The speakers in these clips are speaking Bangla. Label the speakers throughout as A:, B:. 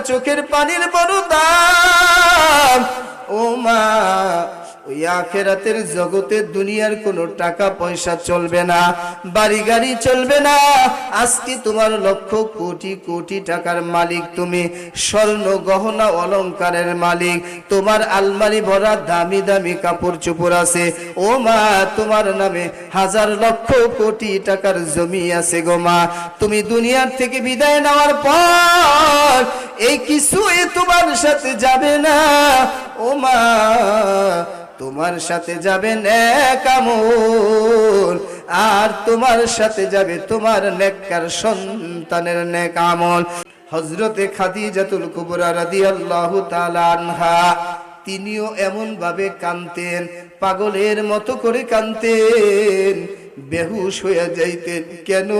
A: চোখের পানির বড় দাম ও মা আখেরাতের জগতে দুনিয়ার কোনো টাকা পয়সা চলবে না, বাড়ি গাড়ি চলবে না। আজকে তোমার লক্ষ কোটি কোটি টাকার মালিক তুমি, স্বর্ণ, গহনা অলংকারের মালিক। তোমার আলমারি ভরা দামি দামি কাপড় চোপড় আছে। ও মা, তোমার নামে হাজার লক্ষ কোটি টাকার জমি আছে গো মা। তুমি দুনিয়ার থেকে বিদায় নেওয়ার পর এই কিছুই তোমার সাথে যাবে না। ও মা তোমার সাথে যাবে নেক আমল আর তোমার সাথে যাবে তোমার নেককার সন্তানের নেক আমল হজরতে খাদিজাতুল কুবরা রাদিয়াল্লাহু তাআলা আনহা, তিনিও এমন ভাবে কানতেন পাগলের মতো করে কানতেন বেহুশ হয়ে যাইতেন। কেন?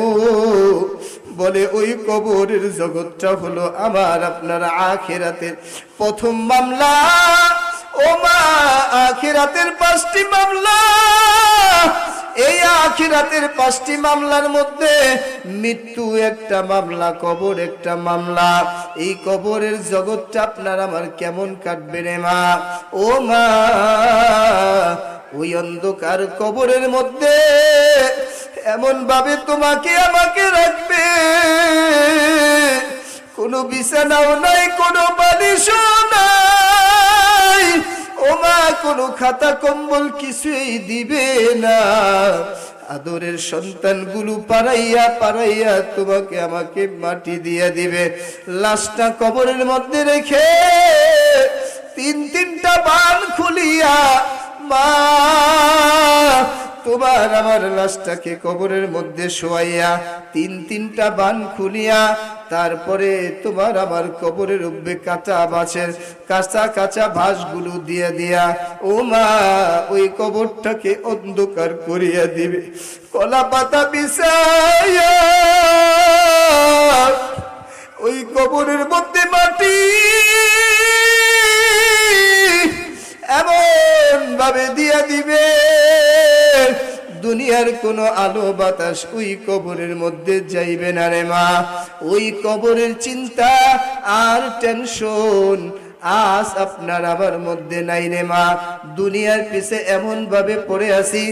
A: বলে, ওই কবরের জগৎটা হলো আমার, আপনার আখেরাতের প্রথম মামলা। ও মা, আখিরাতের পাঁচটি মামলা। এই আখিরাতের পাঁচটি মামলার মধ্যে মৃত্যু একটা মামলা, কবর একটা মামলা। এই কবরের জগৎটা আপনার আমার কেমন কাটবে রে মা? ও মা, ওই অন্ধকার কবরের মধ্যে এমন ভাবে তোমাকে আমাকে রাখবে। কোনো বিছানাও নাই, কোনো বালিশও নাই। ও মা কোনো খাতা কম্বল কিছুই দিবে না। আদরের সন্তানগুলো পারাইয়া পারাইয়া তোমাকে আমাকে মাটি দিয়ে দিবে। লাশটা কবরের মধ্যে রেখে তিন তিনটা বান খুলিয়া, মা, তোমার আমার লাশটাকে কবরের মধ্যে শোয়াইয়া তিন তিনটা বান খুলিয়া তারপরে তোমার আমার কবরের উঠবে কাঁচা বাঁশের কাঁচা কাঁচা ভাসগুলো দিয়ে দিয়া ও মা ওই কবরটাকে অন্ধকার করিয়া দিবে। কলা পাতা বিছাইয়া ওই কবরের মধ্যে মাটি এমন ভাবে দিয়া দিবে। দুনিয়ার কোনো আলো বাতাস ওই কবরের মধ্যে যাইবে না রে মা। ওই কবরের চিন্তা আর টেনশন আজ আপনার আবার মধ্যে নাই রে মা। দুনিয়ার পিছে এমন ভাবে পড়ে আছি,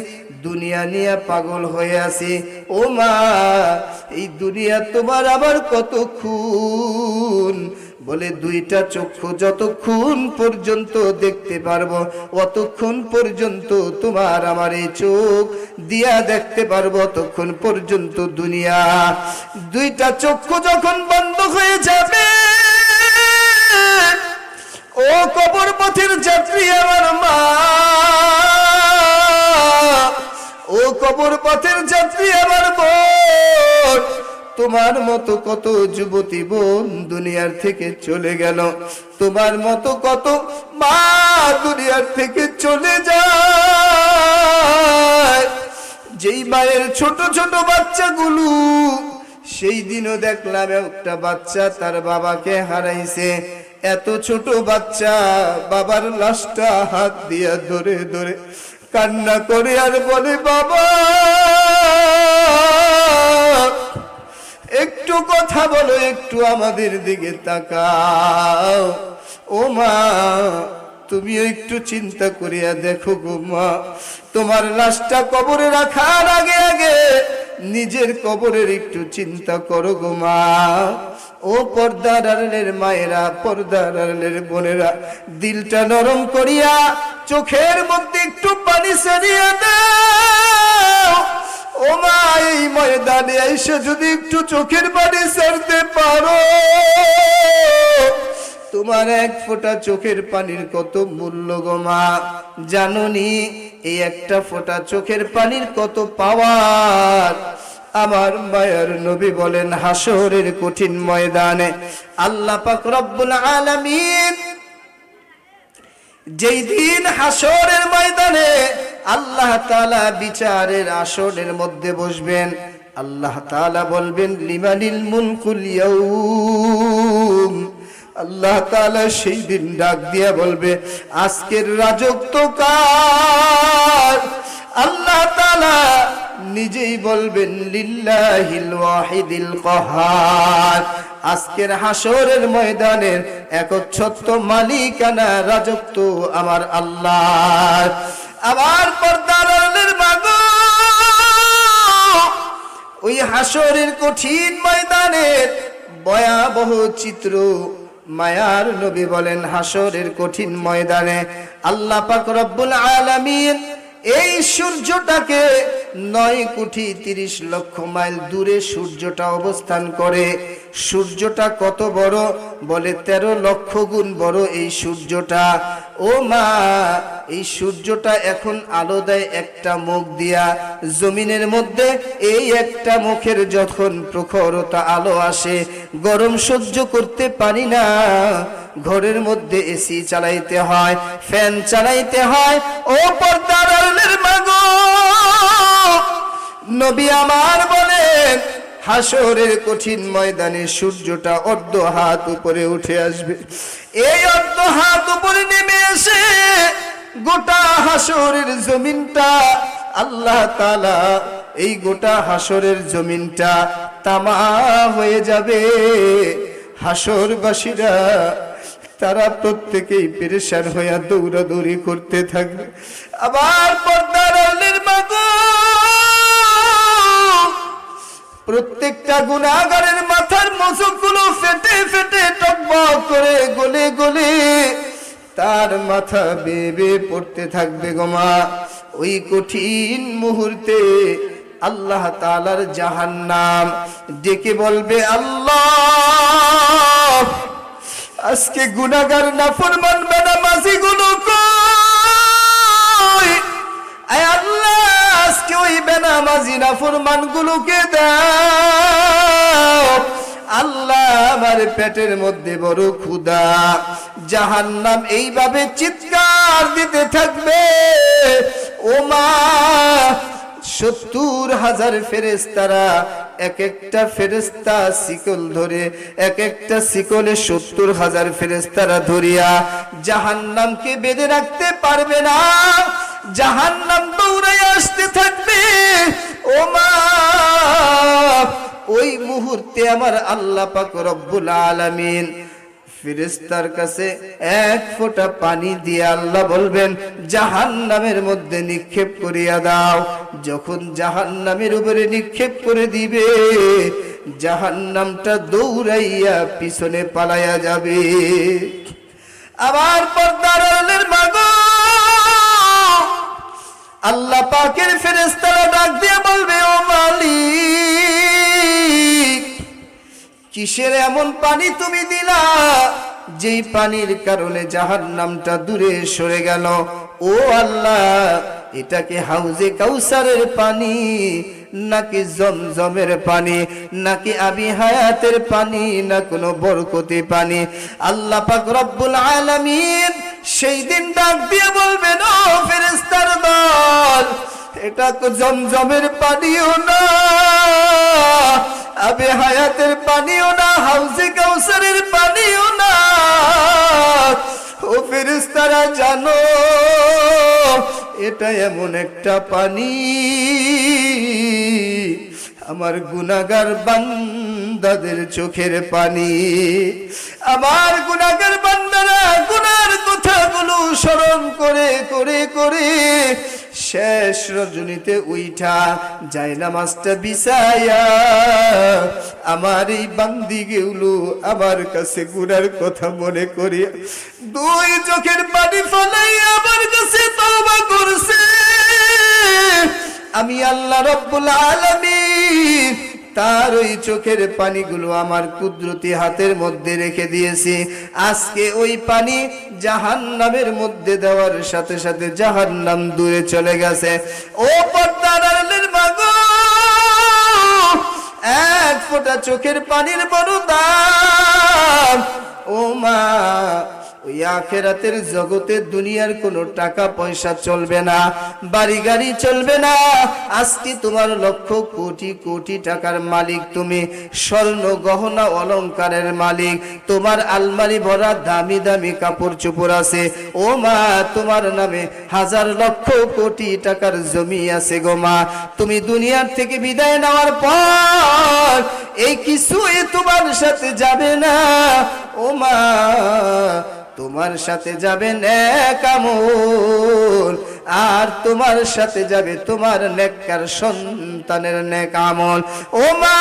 A: দুনিয়া নিয়ে পাগল হয়ে আছি। ও মা, এই দুনিয়া তোমার আবার কত খুন। বলে দুইটা চক্ষু যতক্ষণ পর্যন্ত দেখতে পারব, অতক্ষণ পর্যন্ত তোমার আমার এই চোখ দিয়া দেখতে পারব ততক্ষণ পর্যন্ত দুনিয়া। দুইটা চক্ষু যখন বন্ধ হয়ে যাবে, ও কবর পথের যাত্রী আমার মা। ও কবর পথের যাত্রী আমার বোন। তোমার মতো কত যুবতী বোন দুনিয়ার থেকে চলে গেল। তোমার মতো কত মা দুনিয়ার থেকে চলে যায়। যেই মায়ের ছোট ছোট বাচ্চাগুলো, সেই দিনও দেখলাম একটা বাচ্চা তার বাবাকে হারাইছে। এত ছোট বাচ্চা বাবার লাশটা হাত দিয়া ধরে ধরে কান্না করে আর বলে, বাবা! একটু কথা বলো, একটু আমাদের দিকে তাকাও। ও মা, তুমিও একটু চিন্তা করিয়া দেখো গো মা, তোমার লাশটা কবরে রাখার আগে আগে নিজের কবরের একটু চিন্তা করো গো মা। ও পর্দার আড়ালের মায়েরা, পর্দার আড়ালের বোনেরা, দিলটা নরম করিয়া চোখের মধ্যে একটু পানি সারিয়া দাও। ও মা, এই ময়দানে এসে যদি একটু চোখের পানি সারতে পারো। তোমার এক ফোঁটা চোখের পানির কত মূল্য গো মা? জাননি, এই একটা ফোঁটা চোখের পানির কত পাওয়ার? আমার মায়ের নবী বলেন হাসরের কঠিন ময়দানে আল্লাহ পাক রব্বুল আলামিন যেই দিন হাসরের ময়দানে আল্লাহ তালা বিচারের আসনের মধ্যে বসবেন। আল্লাহ তালা বলবেন, লিমানিল মুলকুল আল্লাহ তালা সেই দিন ডাক দিয়া বলবে, আজকের রাজত্ব কার? আল্লাহ তালা নিজেই বলবেন, লিল্লাহিল ওয়াহিদিল কহার। আজকের হাসরের ময়দানের একচ্ছত্ব মালিকানা রাজত্ব আমার আল্লাহ আমার পর্দার মাগো ওই হাসরের কঠিন ময়দানের ভয়াবহ চিত্র মায়ার নবী বলেন, হাসরের কঠিন ময়দানে আল্লাহ পাক রব্বুল আলামিন এই সূর্যটাকে নয় কোটি তিরিশ লক্ষ মাইল দূরে সূর্যটা অবস্থান করে। সূর্যটা কত বড়? বলে তেরো লক্ষ গুণ বড় এই সূর্যটা। ও মা, এই সূর্যটা এখন আলো দেয় একটা মুখ দিয়া। জমিনের মধ্যে এই একটা মুখের যখন প্রখরতা আলো আসে, গরম সহ্য করতে পারি না। ঘরের মধ্যে এসি চালাইতে হয়, ফ্যান চালাইতে হয়, ও পর্দার মাগো নবী আমার বলেন হাসরের কঠিন ময়দানে সূর্যটা অর্ধ হাত উপরে উঠে আসবে। এই অর্ধ হাত উপরে নেমে এসে গোটা হাসরের জমিনটা, আল্লাহ তালা এই গোটা হাসরের জমিনটা তামা হয়ে যাবে। হাসরবাসীরা তারা প্রত্যেকেই পেরেশান হইয়া দৌড়াদৌড়ি করতে থাকবে। আবার পর্দার প্রত্যেকটা গুণাগারের মাথার মজুকগুলো ফেটে ফেটে টকবক করে গলে গলে তার মাথা বেবে পড়তে থাকবে গোমা ওই কঠিন মুহূর্তে আল্লাহ তালার জাহান্নাম ডেকে বলবে, আল্লাহ, আজকে গুনাগার নাফরমান বেনামাজি গুলো বেনামাজি নাফরমান গুলোকে দাও। আল্লাহ আমার পেটের মধ্যে বড় ক্ষুদা জাহান্নাম এইভাবে চিৎকার দিতে থাকবে। ও মা, সত্তর হাজার ফেরেস্তারা এক একটা ফেরেস্তা শিকল ধরে, এক একটা শিকলে সত্তর হাজার ফেরেস্তারা ধরিয়া জাহান্নামকে বেঁধে রাখতে পারবে না। জাহান্নাম দৌড়াই আসতে থাকবে। ও মা, ওই মুহূর্তে আমার আল্লাহ পাক রব্বুল আলামিন ফিরিস্তার কাছে এক ফোঁটা পানি দিয়ে আল্লাহ বলবেন জাহান নামের মধ্যে নিক্ষেপ করিয়া দাও। যখন জাহান নামের উপরে নিক্ষেপ করে দিবে জাহান নামটা দৌড়াইয়া পিছনে পালাইয়া যাবে। আবার পর্দার মাগো আল্লাহ পাকের ফেরেস্তারা ডাক দিয়ে বলবে, ও মালিক, কিসের এমন পানি তুমি দিলা যেই পানির কারণে জাহার নামটা দূরে সরে গেল? ও আল্লাহ এটাকে হাউজে কাউসারের পানি, নাকি জমজমের পানি, নাকি আবি হায়াতের পানি, না কোনো বরকতি পানি? আল্লাহ পাক রব্বুল আলামিন সেই দিন ডাক দিয়ে বলবেন এটা তো জমজমের পানিও না, আবে হায়াতের পানিও না হাউসে কাউসারের পানিও না। ও ফেরেস্তারা জানো, এটা এমন একটা পানি, আমার গুনাগার বান্দাদের চোখের পানি। আমার গুনাগার বান্দারা গুনার কথাগুলো স্মরণ করে করে করে শেষ রজনীতে উইঠা যায় নামাজটা বিছায়া। আমার এই বান্দি গেউলু আমার কাছে গুনার কথা মনে করি দুই চোখের পানি ফলাই আমার কাছে তওবা করছে। আমি আল্লাহ রব্বুল আলামিন তার ওই চোখের পানিগুলো আমার কুদরতি হাতের মধ্যে রেখে দিয়েছি। আজকে ওই পানি জাহান্নামের মধ্যে দেওয়ার সাথে সাথে জাহান্নাম দূরে চলে গেছে। ও পর্দার আড়ালের মাগো, এক ফোঁটা চোখের পানির বড় দাম ও মা ওই আখেরাতের জগতে দুনিয়ার কোনো টাকা পয়সা চলবে না, বাড়ি গাড়ি চলবে না। আজকে তোমার লক্ষ কোটি কোটি টাকার মালিক তুমি, স্বর্ণ, গহনা অলংকারের মালিক। তোমার আলমারি ভরা দামি দামি কাপড় চোপড় আছে। ও মা, তোমার নামে হাজার লক্ষ কোটি টাকার জমি আছে গো মা। তুমি দুনিয়ার থেকে বিদায় নেওয়ার পর এই কিছুই তোমার সাথে যাবে না। ও মা তোমার সাথে যাবে নেক আমল আর তোমার সাথে যাবে তোমার নেককার সন্তানের নেক আমল ও মা,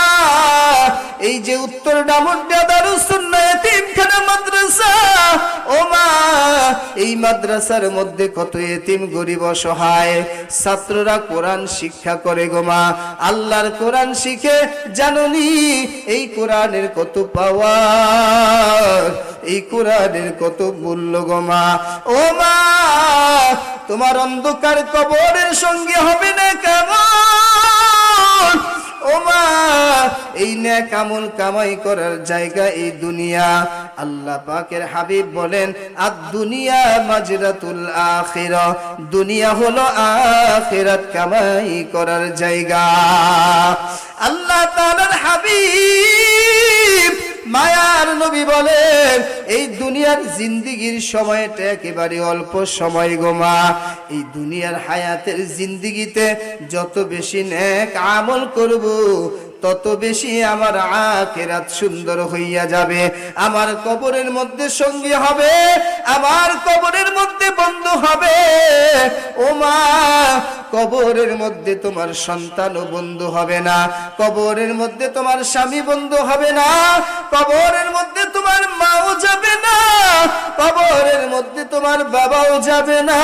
A: এই যে উত্তর ডামুডিয়া দারুসুন্নাহ এতিমখানা মাদ্রাসা, ও মা, এই মাদ্রাসার মধ্যে কত এতিম গরিব অসহায়। ছাত্ররা কোরআন শিক্ষা করে গো মা। আল্লাহর কোরআন শিখে, জাননি, এই কোরআনের কত পাওয়ার এই কত মূল্য গো মা। ও মা, তোমার অন্ধকার কবরের সঙ্গে হবে না কেমন? ও মা, এই কামাই করার জায়গা এই দুনিয়া। আল্লাহ পাকের হাবিব বলেন আর দুনিয়া মাজরাতুল আখিরা। দুনিয়া হলো আখিরাত কামাই করার জায়গা। আল্লাহ তাআলার হাবিব মায়ার নবী বলেন, এই দুনিয়ার জিন্দিগির সময়টা একেবারে অল্প সময় গোমা এই দুনিয়ার হায়াতের জিন্দিগিতে যত বেশি নেক আমল করব তত বেশি আমার আখেরাত সুন্দর হইয়া যাবে। আমার কবরের মধ্যে সঙ্গী হবে, আমার কবরের মধ্যে বন্ধু হবে। ও মা, কবরের মধ্যে তোমার সন্তানও বন্ধু হবে না, কবরের মধ্যে তোমার স্বামী বন্ধু হবে না, কবরের মধ্যে তোমার মাও যাবে না, কবরের মধ্যে তোমার বাবাও যাবে না।